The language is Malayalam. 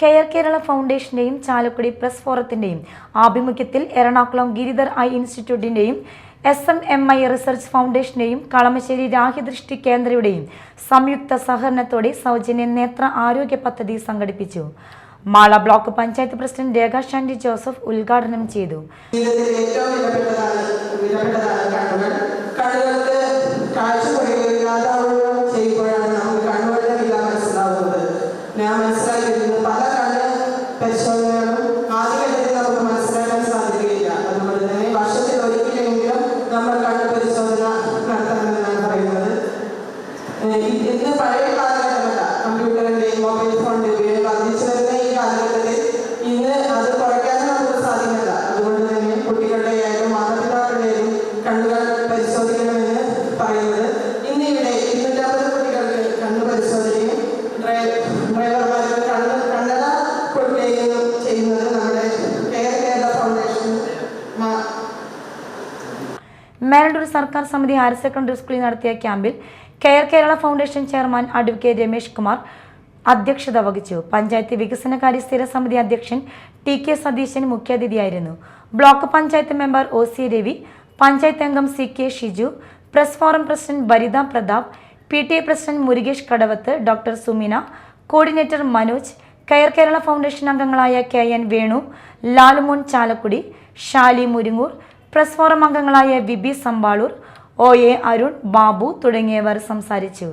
കെയർ കേരള ഫൗണ്ടേഷന്റെയും ചാലക്കുടി പ്രസ് ഫോറത്തിന്റെയും ആഭിമുഖ്യത്തിൽ Ernakulam Giridhar eye ഇൻസ്റ്റിറ്റ്യൂട്ടിന്റെയും S M M I research ഫൗണ്ടേഷന്റെയും Kalamassery രാഹ്യദൃഷ്ടി കേന്ദ്രയുടെയും സംയുക്ത സഹകരണത്തോടെ സൗജന്യ നേത്ര ആരോഗ്യ പദ്ധതി സംഘടിപ്പിച്ചു. Mala block panchayat president Rekha Shandy Joseph ഉദ്ഘാടനം ചെയ്തു. കാഴ്ച ഇന്ന് പഴയ കാലഘട്ടമല്ല. കമ്പ്യൂട്ടറിന്റെയും മൊബൈൽ ഫോണിന്റെ വർദ്ധിച്ചു വരുന്ന ഈ കാലഘട്ടത്തിൽ ഇന്ന് അത് കുറയ്ക്കാൻ നമുക്ക് സാധ്യമല്ല അതുകൊണ്ട് തന്നെ കുട്ടികളുടെ ആയാലും കണ്ണുകൾ പരിശോധിക്കണമെന്ന് പറയുന്നത് ഇന്ന് ഇവിടെ ഇരുന്നൂറ്റമ്പത് കുട്ടികൾക്ക് കണ്ണു പരിശോധനയും ഡ്രൈ- ഡ്രൈവർമാർക്ക് കണ്ണ് കണ്ണട കൊടുക്കുകയും ചെയ്യുന്നത് നമ്മുടെ കെയർ ഫൗണ്ടേഷൻ സർക്കാർ സമിതി ഹയർ സെക്കൻഡറി സ്കൂളിൽ നടത്തിയ ക്യാമ്പിൽ care Kerala foundation chairman advocate Ramesh Kumar അധ്യക്ഷത വഹിച്ചു. പഞ്ചായത്ത് വികസനകാര്യ സ്ഥിര സമിതി അധ്യക്ഷൻ T K Satheesan മുഖ്യാതിഥിയായിരുന്നു. Block panchayat member O C Ravi panchayat അംഗം C K Shiju press forum president Bharitha Prathap P T A president Murukesh Kadavath doctor Sumina coordinator Manoj care Kerala foundation അംഗങ്ങളായ K N Venu Lalumon Chalakudy Shali Muringoor press forum അംഗങ്ങളായ വിബി സമ്പാളൂർ ഒ എ അരുൺ ബാബു തുടങ്ങിയവർ സംസാരിച്ചു.